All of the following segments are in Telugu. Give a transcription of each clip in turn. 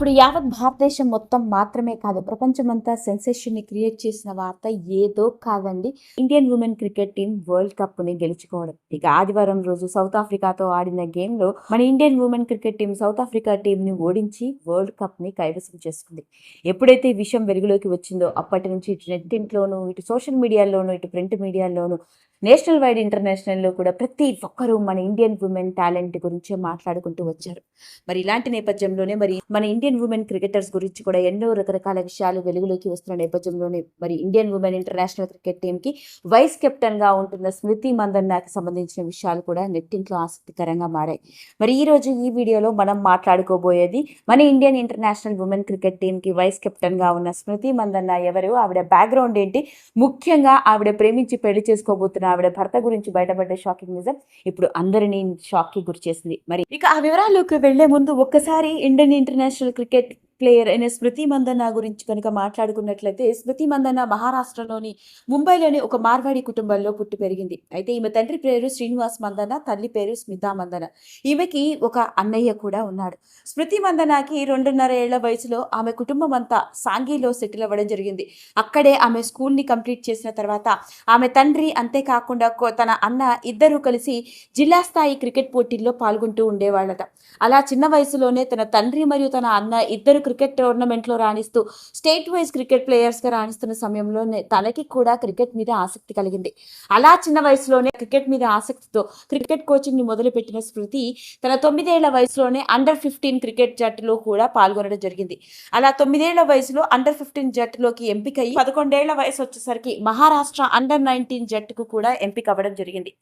ఇప్పుడు యావత్ భారతదేశం మొత్తం మాత్రమే కాదు ప్రపంచమంతా సెన్సేషన్ని క్రియేట్ చేసిన వార్త ఏదో కాదండి. Indian women cricket team world కప్ని గెలుచుకోవడం. ఇక ఆదివారం రోజు సౌత్ ఆఫ్రికాతో ఆడిన గేమ్లో మన Indian women cricket team South Africa team ని ఓడించి వరల్డ్ కప్ని కైవసం చేసుకుంది. ఎప్పుడైతే ఈ విషయం వెలుగులోకి వచ్చిందో అప్పటి నుంచి ఇటు నెట్టింట్లోనూ ఇటు సోషల్ మీడియాలోనూ ఇటు ప్రింట్ మీడియాలోనూ నేషనల్ వైడ్ ఇంటర్నేషనల్లో కూడా ప్రతి ఒక్కరూ మన ఇండియన్ ఉమెన్ టాలెంట్ గురించి మాట్లాడుకుంటూ వచ్చారు. మరి ఇలాంటి నేపథ్యంలోనే మరి మన ఇండియన్ ఉమెన్ క్రికెటర్స్ గురించి కూడా ఎన్నో రకరకాల విషయాలు వెలుగులోకి వస్తున్న నేపథ్యంలోనే మరి ఇండియన్ ఉమెన్ ఇంటర్నేషనల్ క్రికెట్ టీంకి వైస్ కెప్టెన్గా ఉంటున్న స్మృతి మందన్నాకి సంబంధించిన విషయాలు కూడా నెట్టింట్లో ఆసక్తికరంగా మారాయి. మరి ఈ రోజు ఈ వీడియోలో మనం మాట్లాడుకోబోయేది మన ఇండియన్ ఇంటర్నేషనల్ ఉమెన్ క్రికెట్ టీంకి వైస్ కెప్టెన్గా ఉన్న స్మృతి మందన్న ఎవరు? ఆవిడ బ్యాక్గ్రౌండ్ ఏంటి? ముఖ్యంగా ఆవిడ ప్రేమించి పెళ్ళి చేసుకోబోతున్న ఆవిడ భర్త గురించి బయటపడ్డ షాకింగ్ నిజం ఇప్పుడు అందరినీ షాక్కి గురి చేసింది. మరి ఇక ఆ వివరాల్లోకి వెళ్ళే ముందు ఒక్కసారి ఇండియన్ ఇంటర్నేషనల్ క్రికెట్ ప్లేయర్ అయిన స్మృతి మందన్న గురించి కనుక మాట్లాడుకున్నట్లయితే స్మృతి మందన్న మహారాష్ట్రలోని ముంబైలోని ఒక మార్వాడి కుటుంబంలో పుట్టి పెరిగింది. అయితే ఈమె తండ్రి పేరు శ్రీనివాస్ మందన తల్లి పేరు స్మితా మందన ఈమెకి ఒక అన్నయ్య కూడా ఉన్నాడు. స్మృతి మందనకి రెండున్నర ఏళ్ళ వయసులో ఆమె కుటుంబం అంతా సాంఘీలో సెటిల్ అవ్వడం జరిగింది. అక్కడే ఆమె స్కూల్ని కంప్లీట్ చేసిన తర్వాత ఆమె తండ్రి అంతేకాకుండా తన అన్న ఇద్దరూ కలిసి జిల్లా స్థాయి క్రికెట్ పోటీల్లో పాల్గొంటూ ఉండేవాళ్ళట. అలా చిన్న వయసులోనే తన తండ్రి మరియు తన అన్న ఇద్దరు క్రికెట్ టోర్నమెంట్లో రాణిస్తూ స్టేట్ వైజ్ క్రికెట్ ప్లేయర్స్గా రాణిస్తున్న సమయంలోనే తనకి కూడా క్రికెట్ మీద ఆసక్తి కలిగింది. అలా చిన్న వయసులోనే క్రికెట్ మీద ఆసక్తితో క్రికెట్ కోచింగ్ని మొదలుపెట్టిన స్మృతి తన తొమ్మిదేళ్ళ వయసులోనే అండర్ ఫిఫ్టీన్ క్రికెట్ జట్టులో కూడా పాల్గొనడం జరిగింది. అలా తొమ్మిదేళ్ళ వయసులో అండర్ ఫిఫ్టీన్ జట్టులోకి ఎంపికయ్యి పదకొండేళ్ళ వయసు వచ్చేసరికి మహారాష్ట్ర అండర్ నైన్టీన్ జట్టుకు కూడా ఎంపిక అవ్వడం జరిగింది.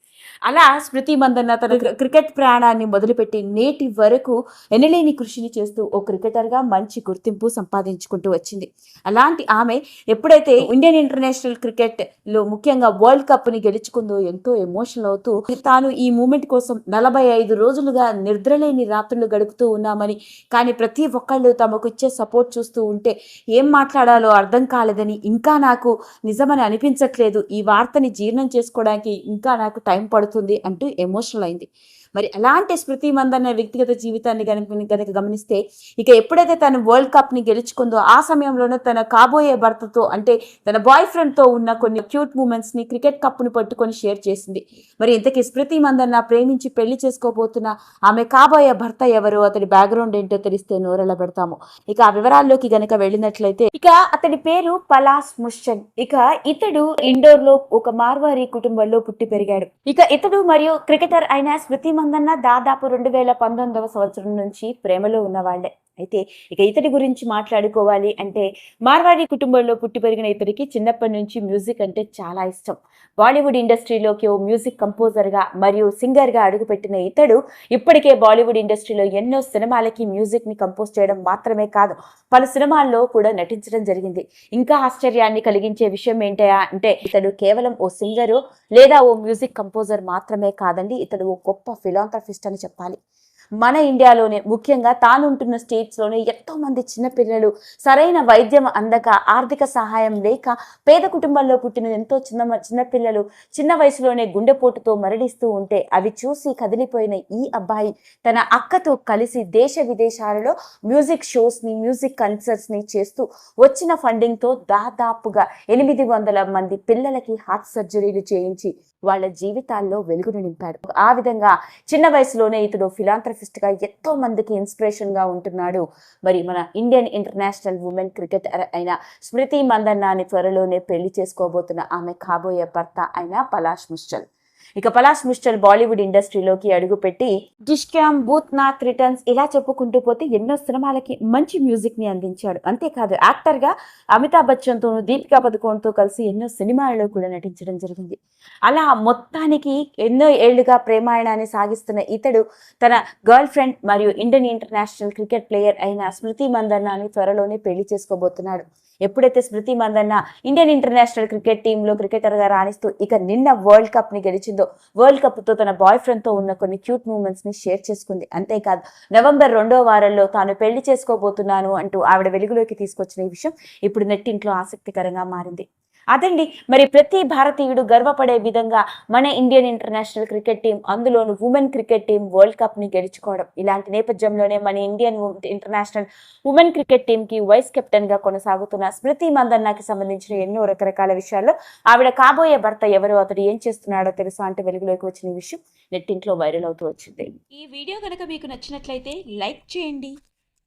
అలా స్మృతి మందన్న తన క్రికెట్ ప్రయాణాన్ని మొదలుపెట్టి నేటి వరకు ఎనలేని కృషిని చేస్తూ ఓ క్రికెటర్గా మంచి గుర్తింపు సంపాదించుకుంటూ వచ్చింది. అలాంటి ఆమె ఎప్పుడైతే ఇండియన్ ఇంటర్నేషనల్ క్రికెట్లో ముఖ్యంగా వరల్డ్ కప్ని గెలుచుకుందో ఎంతో ఎమోషనల్ అవుతూ తాను ఈ మూమెంట్ కోసం నలభై ఐదు రోజులుగా నిద్రలేని రాత్రులు గడుపుతూ ఉన్నామని కానీ ప్రతి ఒక్కళ్ళు తమకు ఇచ్చే సపోర్ట్ చూస్తూ ఉంటే ఏం మాట్లాడాలో అర్థం కాలేదని ఇంకా నాకు నిజమని అనిపించట్లేదు. ఈ వార్తని జీర్ణం చేసుకోవడానికి ఇంకా నాకు టైం పడుతుంది అంటూ ఎమోషనల్ అయింది. మరి అలాంటి స్మృతి మందన్న వ్యక్తిగత జీవితాన్ని కనుక గమనిస్తే ఇక ఎప్పుడైతే తను వరల్డ్ కప్ని గెలుచుకుందో ఆ సమయంలోనే తన కాబోయే భర్తతో అంటే తన బాయ్ ఫ్రెండ్తో ఉన్న కొన్ని క్యూట్ మూమెంట్స్ని క్రికెట్ కప్ని పట్టుకొని షేర్ చేసింది. మరి ఇంతకీ స్మృతి మందన్న ప్రేమించి పెళ్ళి చేసుకోబోతున్న ఆమె కాబోయే భర్త ఎవరు? అతడి బ్యాక్గ్రౌండ్ ఏంటో తెలిస్తే నోరెళ్ళ పెడతాము. ఇక ఆ వివరాల్లోకి గనక వెళ్ళినట్లయితే ఇక అతడి పేరు పలాస్ ముషన్ ఇక ఇతడు ఇండోర్లో ఒక మార్వారి కుటుంబంలో పుట్టి పెరిగాడు. ఇక ఇతడు మరియు క్రికెటర్ అయిన స్మృతి మందన్న దాదాపు రెండు వేల పంతొమ్మిదవ సంవత్సరం నుంచి ప్రేమలో ఉన్నవాళ్ళే అయితే ఇక ఇతడి గురించి మాట్లాడుకోవాలి అంటే మార్వాడి కుటుంబంలో పుట్టి పెరిగిన ఇతడికి చిన్నప్పటి నుంచి మ్యూజిక్ అంటే చాలా ఇష్టం. బాలీవుడ్ ఇండస్ట్రీలోకి ఓ మ్యూజిక్ కంపోజర్గా మరియు సింగర్గా అడుగుపెట్టిన ఇతడు ఇప్పటికే బాలీవుడ్ ఇండస్ట్రీలో ఎన్నో సినిమాలకి మ్యూజిక్ని కంపోజ్ చేయడం మాత్రమే కాదు పలు సినిమాల్లో కూడా నటించడం జరిగింది. ఇంకా ఆశ్చర్యాన్ని కలిగించే విషయం ఏంటయా అంటే ఇతడు కేవలం ఓ సింగరు లేదా ఓ మ్యూజిక్ కంపోజర్ మాత్రమే కాదండి ఇతడు ఓ గొప్ప ఫిలాంథ్రఫిస్ట్ అని చెప్పాలి. మన ఇండియాలోనే ముఖ్యంగా తాను ఉంటున్న స్టేట్స్లోనే ఎంతో మంది చిన్నపిల్లలు సరైన వైద్యం అందక ఆర్థిక సహాయం లేక పేద కుటుంబాల్లో పుట్టిన ఎంతో చిన్న చిన్నపిల్లలు చిన్న వయసులోనే గుండెపోటుతో మరణిస్తూ ఉంటే అవి చూసి కదిలిపోయిన ఈ అబ్బాయి తన అక్కతో కలిసి దేశ విదేశాలలో మ్యూజిక్ షోస్ని మ్యూజిక్ కన్సర్ట్స్ని చేస్తూ వచ్చిన ఫండింగ్తో దాదాపుగా ఎనిమిది వందల మంది పిల్లలకి హార్ట్ సర్జరీలు చేయించి వాళ్ళ జీవితాల్లో వెలుగును నింపాడు. ఆ విధంగా చిన్న వయసులోనే ఇతడు ఫిలాంథ్రఫిస్ట్ గా ఎంతో మందికి ఇన్స్పిరేషన్గా ఉంటున్నాడు. మరి మన ఇండియన్ ఇంటర్నేషనల్ ఉమెన్ క్రికెటర్ అయిన స్మృతి మందన్నాని త్వరలోనే పెళ్ళి చేసుకోబోతున్న ఆమె కాబోయే భర్త అయిన పలాష్ ముశ్చల్ ఇక పలాస్ మిస్టర్ బాలీవుడ్ ఇండస్ట్రీలోకి అడుగుపెట్టి డిష్క్యామ్ భూత్నాథ్ రిటర్న్స్ ఇలా చెప్పుకుంటూ పోతే ఎన్నో సినిమాలకి మంచి మ్యూజిక్ని అందించాడు. అంతేకాదు యాక్టర్గా అమితాబ్ బచ్చన్తోనూ దీపికా పదుకోన్తో కలిసి ఎన్నో సినిమాలలో కూడా నటించడం జరిగింది. అలా మొత్తానికి ఎన్నో ఏళ్ళుగా ప్రేమాయణాన్ని సాగిస్తున్న ఇతడు తన గర్ల్ ఫ్రెండ్ మరియు ఇండియన్ ఇంటర్నేషనల్ క్రికెట్ ప్లేయర్ అయిన స్మృతి మందన్నాని త్వరలోనే పెళ్ళి చేసుకోబోతున్నాడు. ఎప్పుడైతే Smriti Mandhana Indian international cricket టీంలో క్రికెటర్గా రాణిస్తూ ఇక నిన్న వరల్డ్ కప్ని చేసిందో వరల్డ్ కప్తో తన బాయ్ ఫ్రెండ్తో ఉన్న కొన్ని క్యూట్ మూమెంట్స్ని షేర్ చేసుకుంది. అంతేకాదు నవంబర్ రెండో వారంలో తాను పెళ్ళి చేసుకోబోతున్నాను అంటూ ఆవిడ వెలుగులోకి తీసుకొచ్చిన ఈ విషయం ఇప్పుడు నెట్టింట్లో ఆసక్తికరంగా మారింది. అదండి మరి ప్రతి భారతీయుడు గర్వపడే విధంగా మన ఇండియన్ ఇంటర్నేషనల్ క్రికెట్ టీం అందులోను ఉమెన్ క్రికెట్ టీం వరల్డ్ కప్ని గెలుచుకోవడం. ఇలాంటి నేపథ్యంలోనే మన Indian international women cricket team కి వైస్ కెప్టెన్గా కొనసాగుతున్న స్మృతి మందన్నాకి సంబంధించిన ఎన్నో రకరకాల విషయాల్లో ఆవిడ కాబోయే భర్త ఎవరు అతడు ఏం చేస్తున్నాడో తెలుసా అంటే వెలుగులోకి వచ్చిన విషయం నెట్టింట్లో వైరల్ అవుతూ వచ్చింది. ఈ వీడియో కనుక మీకు నచ్చినట్లయితే లైక్ చేయండి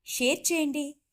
షేర్ చేయండి.